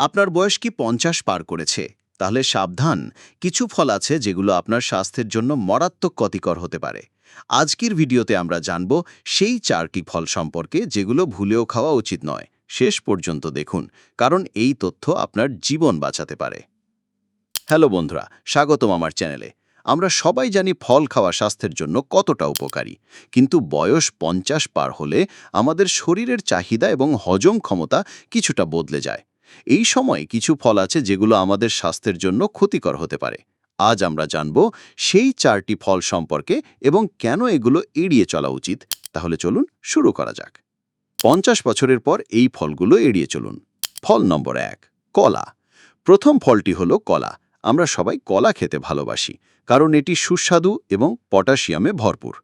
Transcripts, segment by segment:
আপনার বয়স কি পঞ্চাশ পার করেছে? তাহলে সাবধান, কিছু ফল আছে যেগুলো আপনার স্বাস্থ্যের জন্য মারাত্মক ক্ষতিকর হতে পারে। আজকের ভিডিওতে আমরা জানব সেই চারটি ফল সম্পর্কে যেগুলো ভুলেও খাওয়া উচিত নয়। শেষ পর্যন্ত দেখুন, কারণ এই তথ্য আপনার জীবন বাঁচাতে পারে। হ্যালো বন্ধুরা, স্বাগতম আমার চ্যানেলে। আমরা সবাই জানি ফল খাওয়া স্বাস্থ্যের জন্য কতটা উপকারী। কিন্তু বয়স পঞ্চাশ পার হলে আমাদের শরীরের চাহিদা এবং হজম ক্ষমতা কিছুটা বদলে যায়। এই সময় কিছু ফল আছে যেগুলো আমাদের স্বাস্থ্যের জন্য ক্ষতিকর হতে পারে। আজ আমরা জানব সেই চারটি ফল সম্পর্কে এবং কেন এগুলো এড়িয়ে চলা উচিত। তাহলে চলুন শুরু করা যাক। পঞ্চাশ বছরের পর এই ফলগুলো এড়িয়ে চলুন। ফল নম্বর এক, কলা। প্রথম ফলটি হলো কলা। আমরা সবাই কলা খেতে ভালোবাসি, কারণ এটি সুস্বাদু এবং পটাশিয়ামে ভরপুর।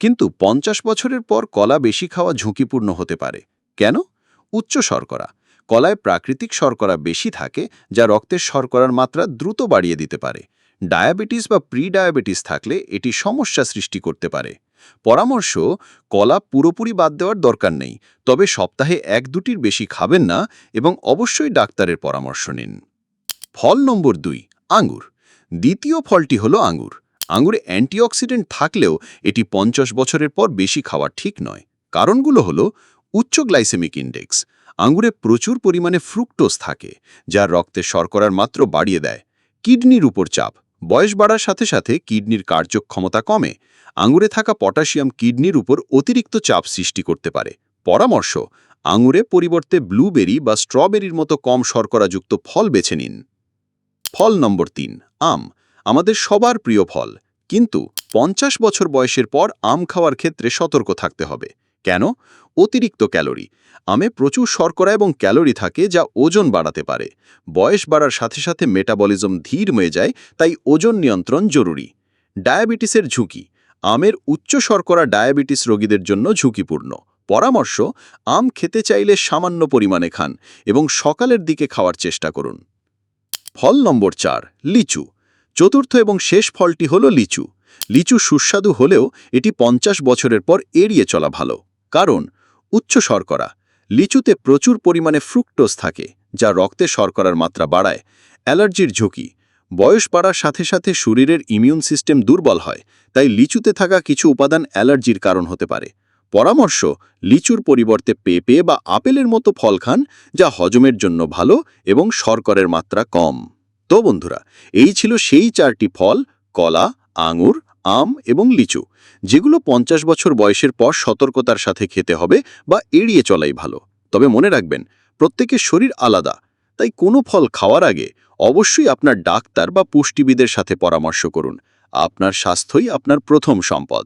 কিন্তু পঞ্চাশ বছরের পর কলা বেশি খাওয়া ঝুঁকিপূর্ণ হতে পারে। কেন? উচ্চ শর্করা। কলায় প্রাকৃতিক শর্করা বেশি থাকে, যা রক্তের শর্করার মাত্রা দ্রুত বাড়িয়ে দিতে পারে। ডায়াবেটিস বা প্রি ডায়াবেটিস থাকলে এটি সমস্যা সৃষ্টি করতে পারে। পরামর্শ, কলা পুরোপুরি বাদ দেওয়ার দরকার নেই, তবে সপ্তাহে এক দুটির বেশি খাবেন না এবং অবশ্যই ডাক্তারের পরামর্শ নিন। ফল নম্বর দুই, আঙ্গুর। দ্বিতীয় ফলটি হলো আঙ্গুর। আঙ্গুরে অ্যান্টিঅক্সিডেন্ট থাকলেও এটি পঞ্চাশ বছরের পর বেশি খাওয়া ঠিক নয়। কারণগুলো হলো উচ্চ গ্লাইসেমিক ইন্ডেক্স আঙ্গুরে প্রচুর পরিমাণে ফ্রুক্টোজ থাকে, যা রক্তে শর্করার মাত্র বাড়িয়ে দেয়। কিডনির উপর চাপ, বয়স বাড়ার সাথে সাথে কিডনির কার্যক্ষমতা কমে। আঙুরে থাকা পটাশিয়াম কিডনির উপর অতিরিক্ত চাপ সৃষ্টি করতে পারে। পরামর্শ আঙুরে পরিবর্তে ব্লুবেরি বা স্ট্রবেরির মতো কম শর্করাযুক্ত ফল বেছে নিন। ফল নম্বর তিন, আম, আমাদের সবার প্রিয় ফল। কিন্তু পঞ্চাশ বছর বয়সের পর আম খাওয়ার ক্ষেত্রে সতর্ক থাকতে হবে। কেন? অতিরিক্ত ক্যালোরি। আমে প্রচুর শর্করা এবং ক্যালোরি থাকে যা ওজন বাড়াতে পারে। বয়স বাড়ার সাথে সাথে মেটাবলিজম ধীর হয়ে যায়, তাই ওজন নিয়ন্ত্রণ জরুরি। ডায়াবেটিসের ঝুঁকি। আমের উচ্চ শর্করা ডায়াবেটিস রোগীদের জন্য ঝুঁকিপূর্ণ। পরামর্শ, আম খেতে চাইলে সামান্য পরিমাণে খান এবং সকালের দিকে খাওয়ার চেষ্টা করুন। ফল নম্বর চার, লিচু। চতুর্থ এবং শেষ ফলটি হল লিচু। লিচু সুস্বাদু হলেও এটি পঞ্চাশ বছরের পর এড়িয়ে চলা ভালো। কারণ উচ্চ শর্করা, লিচুতে প্রচুর পরিমাণে ফ্রুক্টোজ থাকে, যা রক্তে শর্করার মাত্রা বাড়ায়, অ্যালার্জির ঝুঁকি। বয়স বাড়ার সাথে সাথে শরীরের ইমিউন সিস্টেম দুর্বল হয়, তাই লিচুতে থাকা কিছু উপাদান অ্যালার্জির কারণ হতে পারে। পরামর্শ, লিচুর পরিবর্তে পেঁপে বা আপেলের মতো ফল খান, যা হজমের জন্য ভালো এবং শর্করের মাত্রা কম। তো বন্ধুরা, এই ছিল সেই চারটি ফল, কলা, আঙুর আম এবং লিচু, যেগুলো পঞ্চাশ বছর বয়সের পর সতর্কতার সাথে খেতে হবে বা এড়িয়ে চলাই ভালো। তবে মনে রাখবেন, প্রত্যেকের শরীর আলাদা, তাই কোনো ফল খাওয়ার আগে অবশ্যই আপনার ডাক্তার বা পুষ্টিবিদের সাথে পরামর্শ করুন। আপনার স্বাস্থ্যই আপনার প্রথম সম্পদ।